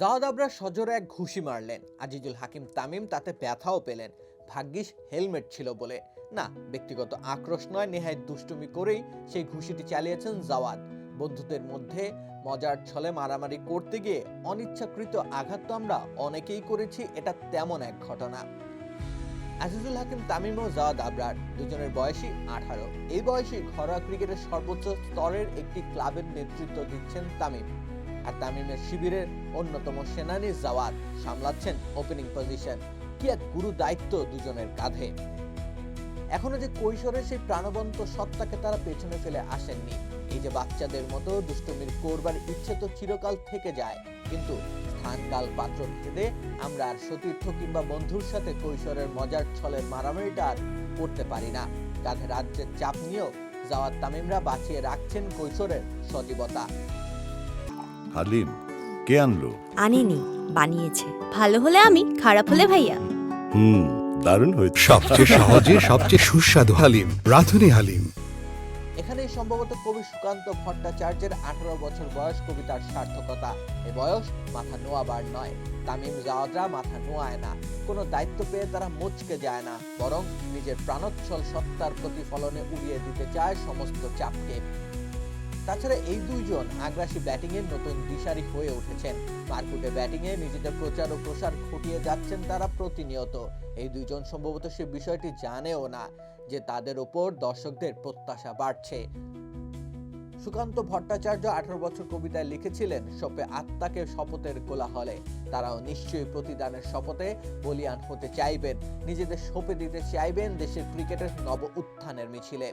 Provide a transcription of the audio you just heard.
Javad Abrar সজোরে এক ঘুষি মারলেন। আজিজুল হাকিম তামিম তাতে ব্যথাও পেলেন। ভাগ্যিস হেলমেট ছিল বলে। না, ব্যক্তিগত আক্রোশ নয়, নেহায় দুষ্টুমি করেই সেই ঘুষিটি চালিয়েছেন জাওয়াদ। বন্ধুদের মধ্যে মজার ছলে মারামারি করতে গিয়ে অনিচ্ছাকৃত আঘাত তো আমরা অনেকেই করেছি, এটা তেমন এক ঘটনা। আজিজুল হাকিম তামিম ও জাওয়াদ আবরার, দুজনের বয়সী আঠারো। এই বয়সে ঘরোয়া ক্রিকেটের সর্বোচ্চ স্তরের একটি ক্লাবের নেতৃত্ব দিচ্ছেন তামিম। আর তামিমের শিবিরের অন্যতম সেনানি জাওয়াদ সামলাচ্ছেন ওপেনিং পজিশন কি এক গুরু দায়িত্ব দুজনের কাঁধে। এখনও যে কৈশোরের সেই প্রাণবন্ত সত্তাকে তারা পেছনে ফেলে আসেননি। এই যে বাচ্চাদের মতো দুষ্টুমির করবার ইচ্ছে তো চিরকাল থেকে যায়। কিন্তু স্থান কাল পাত্র ভেদে আমরা আর সতীর্থ কিংবা বন্ধুর সাথে কৈশোরের মজার ছলের মারামারিটা আর করতে পারি না। কাঁধে রাজ্যের চাপ নিয়েও জাওয়াত তামিমরা বাঁচিয়ে রাখছেন কৈশোরের সজীবতা। হালিম কে আনলো? আনিনি বানিয়েছে। ভালো হলে আমি খারাপ হলে ভাইয়া। হুম দারুণ হয়েছে। সবচেয়ে সহজে সবচেয়ে সুস্বাদু হালিম রাধুনি হালিম। এখানেই সম্ভবত কবি সুকান্ত ভট্টাচার্যের আঠারো বছর বয়স কবিতার সার্থকতা। এ বয়স মাথা নোয়াবার নয়। তামিম জাওয়াদরা মাথা নোয়ায় না। কোনো দায়িত্ব পেয়ে তারা মুচকে যায় না। বরং নিজের প্রাণোচ্ছল সত্তার প্রতিফলনে উড়িয়ে দিতে চায় সমস্ত চাপকে। তাছাড়া এই দুইজন আগ্রাসী ব্যাটিংয়ের নতুন দিশারি হয়ে উঠেছেন। মারকুটে ব্যাটিংয়ে নিজেদের প্রচার ও প্রসার ঘটিয়ে যাচ্ছেন তারা প্রতিনিয়ত। এই দুইজন সম্ভবত সে বিষয়টি জানেও না যে তাদের ওপর দর্শকদের প্রত্যাশা বাড়ছে। সুকান্ত ভট্টাচার্য আঠারো বছর কবিতায় লিখেছিলেন শপে আত্মাকে শপথের কোলাহলে। তারাও নিশ্চয়ই প্রতিদানের শপথে বলিয়ান হতে চাইবেন। নিজেদের শপে দিতে চাইবেন দেশের ক্রিকেটের নব উত্থানের মিছিলে।